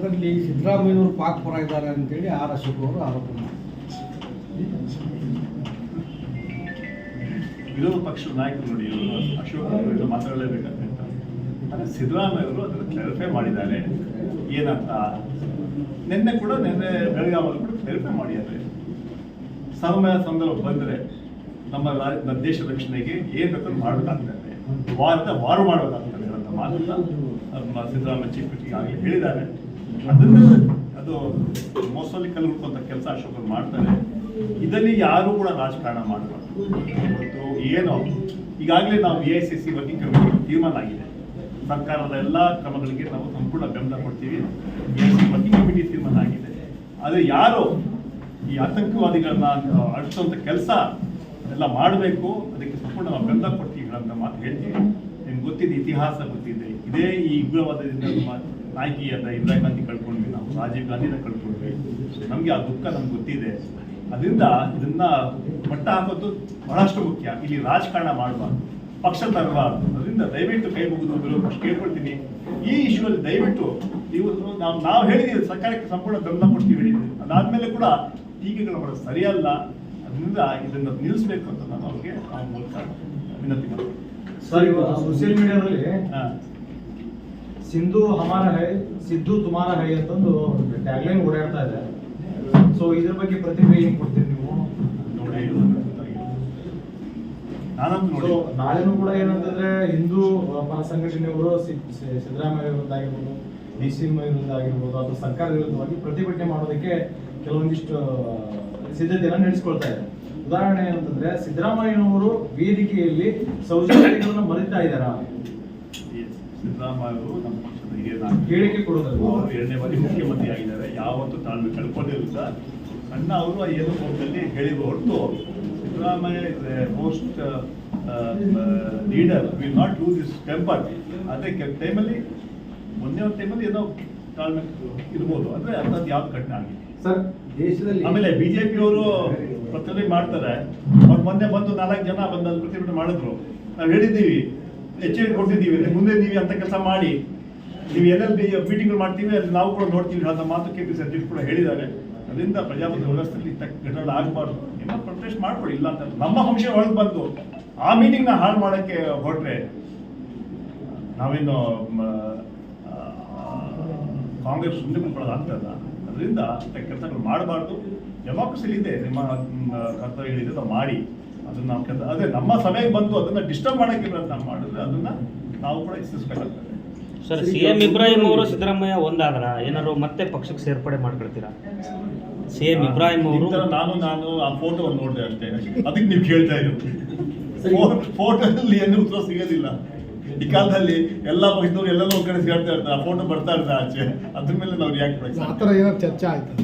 ಅದರಲ್ಲಿ ಸಿದ್ದರಾಮಯ್ಯವರು ಪಾಕ್ ಪರ ಇದ್ದಾರೆ ಅಂತೇಳಿ ಆರ್ ಅಶೋಕ್ ಅವರು ಆರೋಪ ವಿರೋಧ ಪಕ್ಷದ ನಾಯಕರು ನೋಡಿ, ಅಶೋಕ್ ಮಾತಾಡಲೇಬೇಕಂತ ಆದರೆ ಸಿದ್ದರಾಮಯ್ಯ ಅವರು ಅದನ್ನು ಕ್ಲಾರಿಫೈ ಮಾಡಿದ್ದಾರೆ. ಏನಂತ? ನಿನ್ನೆ ಕೂಡ ನಿನ್ನೆ ಬೆಳಗಾವಲ್ಲಿ ಕೂಡ ಕ್ಲಾರಿಫೈ ಮಾಡಿದ್ದಾರೆ. ಸಮಯ ಸಂದರ್ಭ ಬಂದರೆ ನಮ್ಮ ದೇಶ ರಕ್ಷಣೆಗೆ ಏನು ಬೇಕಾದ್ರೂ ಮಾಡಬೇಕಾಗ್ತದೆ. ವಾರದ ವಾರು ಮಾಡಬೇಕಾಗ್ತದೆ ಅಂತ ಮಾತನ್ನ ಸಿದ್ದರಾಮಯ್ಯ ಚೀಫ್ ಆಗಲಿ ಹೇಳಿದ್ದಾರೆ. ಅದನ್ನು ಅದು ಮೋಸಲ್ಲಿ ಕಲ್ಕೊಂತ ಕೆಲಸ ಅಶೋಕರು ಮಾಡ್ತಾರೆ. ಇದರಲ್ಲಿ ಯಾರು ಕೂಡ ರಾಜಕಾರಣ ಮಾಡಬಾರ್ದು. ಇವತ್ತು ಏನು, ಈಗಾಗಲೇ ನಾವು A I C C working committee ತೀರ್ಮಾನ ಆಗಿದೆ. ಸರ್ಕಾರದ ಎಲ್ಲ ಕ್ರಮಗಳಿಗೆ ನಾವು ಸಂಪೂರ್ಣ ಬೆಂಬಲ ಕೊಡ್ತೀವಿ. A I C working committee ತೀರ್ಮಾನ ಆಗಿದೆ. ಆದರೆ ಯಾರು ಈ ಆತಂಕವಾದಿಗಳನ್ನ ಅಳಿಸುವಂಥ ಕೆಲಸ ಎಲ್ಲ ಮಾಡಬೇಕು, ಅದಕ್ಕೆ ಸಂಪೂರ್ಣ ನಾವು ಬೆಂಬಲ ಕೊಡ್ತೀವಿ ಅಂತ ಮಾತು ಹೇಳ್ತೀವಿ. ನಿಮ್ಗೆ ಗೊತ್ತಿದೆ, ಇತಿಹಾಸ ಗೊತ್ತಿದೆ. ಇದೇ ಈ ಉಗ್ರವಾದದಿಂದ ಅಂತ ಇಂದಿರಾ ಗಾಂಧಿ ಕಳ್ಕೊಂಡ್ವಿ ನಾವು ರಾಜೀವ್ ಗಾಂಧಿನ ಕಳ್ಕೊಂಡ್ವಿ. ನಮಗೆ ಆ ದುಃಖ ನಮ್ಗೆ ಗೊತ್ತಿದೆ. ಅದರಿಂದ ಇದನ್ನ ಮಟ್ಟ ಹಾಕೋದು ಬಹಳಷ್ಟು ಮುಖ್ಯ. ಇಲ್ಲಿ ರಾಜಕಾರಣ ಮಾಡಬಾರ್ದು ಪಕ್ಷ ತರಬಾರ್ದು ಅದರಿಂದ ದಯವಿಟ್ಟು ಕೈ ಮುಗಿದು ಕೇಳ್ಕೊಳ್ತೀನಿ. ಈ ಇಶ್ಯೂಲ್ಲಿ ದಯವಿಟ್ಟು ನೀವು ನಾವು ನಾವು ಹೇಳಿದ್ದೀವಿ ಸರ್ಕಾರಕ್ಕೆ ಸಂಪೂರ್ಣ ಬೆಂಬಲ ಕೊಡ್ತೀವಿ ಹೇಳಿದ್ದೀವಿ. ಅದಾದ್ಮೇಲೆ ಕೂಡ ಟೀಕೆಗಳು ಮಾಡೋದು ಸರಿಯಲ್ಲ. ಅದರಿಂದ ಇದನ್ನು ನಿಲ್ಲಿಸಬೇಕು ಅಂತ ನಾನು ಅವ್ರಿಗೆ ವಿನಂತಿ ಮಾಡ್ತೀನಿ. ಸರ್ ಇವತ್ತು ಸೋಷಿಯಲ್ ಮೀಡಿಯಾದಲ್ಲಿ ಹಾ. ಸಿಂಧು ಹಮಾರ ಹೈ ಸಿದ್ದು ತುಮಾರ ಹೈ ಅಂತಂದು ಟ್ಯಾಗ್ಲೈನ್ ಓಡಾಡ್ತಾ ಇದೆ. ಸೊ ಇದ್ರ ಬಗ್ಗೆ ಪ್ರತಿಕ್ರಿಯೆ ಏನ್ ಕೊಡ್ತೀರಿ ನೀವು? ನಾಳೆನು ಸೊ ನಾಳೆನೂ ಕೂಡ ಏನಂತಂದ್ರೆ ಹಿಂದೂ ಪರ ಸಂಘಟನೆಯವರು ಸಿ- ಸಿ- ಸಿದ್ದರಾಮಯ್ಯ ವಿರುದ್ಧ ಆಗಿರ್ಬೋದು ಡಿ ಸಿ ವಿರುದ್ಧ ಆಗಿರ್ಬೋದು ಅಥವಾ ಸರ್ಕಾರ ವಿರುದ್ಧವಾಗಿ ಪ್ರತಿಭಟನೆ ಮಾಡೋದಕ್ಕೆ ಕೆಲವೊಂದಿಷ್ಟು ಸಿದ್ಧತೆಯನ್ನು ನಡೆಸ್ಕೊಳ್ತಾ ಇದೆ ಉದಾಹರಣೆ ಏನಂತಂದ್ರೆ ಸಿದ್ದರಾಮಯ್ಯನವರು ವೇದಿಕೆಯಲ್ಲಿ ಸೌಜನ್ಯಗಳನ್ನು ಮರಿತಾ ಇದ್ದಾರಾ? ಸಿದ್ದರಾಮಯ್ಯ ಅವರು ನಮ್ಮ ಪಕ್ಷದ ಹಿರಿಯ. ಹೇಳಿಕೆ ಕೊಡೋದಲ್ಲ ಅವರು ಎರಡನೇ ಬಾರಿ ಮುಖ್ಯಮಂತ್ರಿ ಆಗಿದ್ದಾರೆ. ಯಾವತ್ತೂ ತಾಳ್ಮೆ ಕಳ್ಕೊಂಡಿಲ್ಲ. ಸಣ್ಣ ಅವರು ಏನು ಕೋರ್ಟಲ್ಲಿ ಹೇಳಿದ್ರು ಹೊರತು Siddaramaiah is most leader will not lose is temper ಅದಕ್ಕೆ ಟೈಮಲ್ಲಿ ಮೊನ್ನೆ ಒಂದು ಟೈಮಲ್ಲಿ ಏನೋ ತಾಳ್ಮೆ ಇರ್ಬೋದು. ಅಂದರೆ ಅಂಥದ್ದು ಯಾವ ಘಟನೆ ಆಗಿದೆ ಸರ್ ದೇಶದಲ್ಲಿ ಆಮೇಲೆ ಬಿಜೆಪಿ ಅವರು ಪ್ರತಿಭಟನೆ ಮಾಡ್ತಾರೆ. ಅವ್ರು ಮೊನ್ನೆ ಬಂದು ನಾಲ್ಕು ಜನ ಬಂದು ಪ್ರತಿಭಟನೆ ಮಾಡಿದ್ರು. ನಾವು ಹೇಳಿದ್ದೀವಿ ಎಚ್ಚರಿಕೆ ಕೊಟ್ಟಿದ್ದೀವಿ. ಮುಂದೆ ನೀವು ಅಂತ ಕೆಲಸ ಮಾಡಿ, ನೀವು ಎಲ್ಲೆಲ್ಲಿ ಮೀಟಿಂಗ್ ಮಾಡ್ತೀವಿ, ಅಲ್ಲಿ ನಾವು ಕೂಡ ನೋಡ್ತೀವಿ ಅಂತ ಮಾತು ಕೆ ಪಿ ಸಿ ಅಧ್ಯಕ್ಷ ಕೂಡ ಹೇಳಿದ್ದಾರೆ. ಅದರಿಂದ ಪ್ರಜಾಪ್ರಭುತ್ವ ವ್ಯವಸ್ಥೆಯಲ್ಲಿ ತಕ್ಕ ಘಟನೆ ಆಗಬಾರ್ದು. ಏನೋ ಪ್ರೊಟೆಸ್ಟ್ ಮಾಡ್ಕೊಳ್ಳಿ, ಇಲ್ಲ ಅಂತ ನಮ್ಮ ಫಂಕ್ಷನ್ ಒಳಗೆ ಬಂದು ಆ ಮೀಟಿಂಗ್ನ ಹಾಳು ಮಾಡೋಕ್ಕೆ ಹೊರಟ್ರೆ ನಾವೇನು ಕಾಂಗ್ರೆಸ್ ಸುಮ್ಮನೆ ಕುತ್ಕೊಳ್ಳೋದು ಆಗ್ತದ ಅದರಿಂದ ಅಂಥ ಕೆಲಸಗಳು ಮಾಡಬಾರ್ದು. ಡೆಮಾಕ್ರಸಿಲಿ ಇದೆ. ನಿಮ್ಮ ಕರ್ತವ್ಯಗಳಿದೆ ಮಾಡಿ. ಅದನ್ನ ನಾವು ಕೆಲಸ ಅದೇ ನಮ್ಮ ಸಮಯಕ್ಕೆ ಬಂದು ಅದನ್ನ ಡಿಸ್ಟರ್ಬ್ ಮಾಡೋಕ್ಕೆ ಪ್ರಯತ್ನ ಮಾಡಿದ್ರೆ ಅದನ್ನ ನಾವು ಕೂಡ ಇಚ್ಛಿಸ್ಬೇಕಾಗ್ತದೆ ಸರ್ ಸಿ ಎಂ ಇಬ್ರಾಹಿಂ ಅವರು ಸಿದ್ದರಾಮಯ್ಯ ಒಂದಾದ್ರ? ಏನಾದ್ರು ಮತ್ತೆ ಪಕ್ಷಕ್ಕೆ ಸೇರ್ಪಡೆ ಮಾಡ್ಕೊಳ್ತೀರಾ? ಸಿ ಎಂ ಇಬ್ರಾಹಿಂ ಅವರು ನಾನು ನಾನು ಆ ಫೋಟೋ ನೋಡಿದೆ ಅಷ್ಟೇ. ಅದಕ್ಕೆ ನೀವು ಕೇಳ್ತಾ ಇರೋದು. ಫೋಟೋದಲ್ಲಿ ಏನು ಉತ್ತರ ಸಿಗೋದಿಲ್ಲ. ಈ ಕಾಲದಲ್ಲಿ ಎಲ್ಲ ಪಕ್ಷದವ್ರು ಎಲ್ಲೆಲ್ಲ ಒಂದ್ ಕಡೆ ಸೇರ್ತಾ ಇರ್ತಾರೆ. ಆ ಫೋಟೋ ಬರ್ತಾ ಇರ್ತಾರೆ ಆಚೆ. ಅದ್ರ ಮೇಲೆ ನಾವು ರಿಯಾಕ್ಟ್ ಆ ಥರ ಏನಾದ್ರು ಚರ್ಚೆ ಆಯ್ತು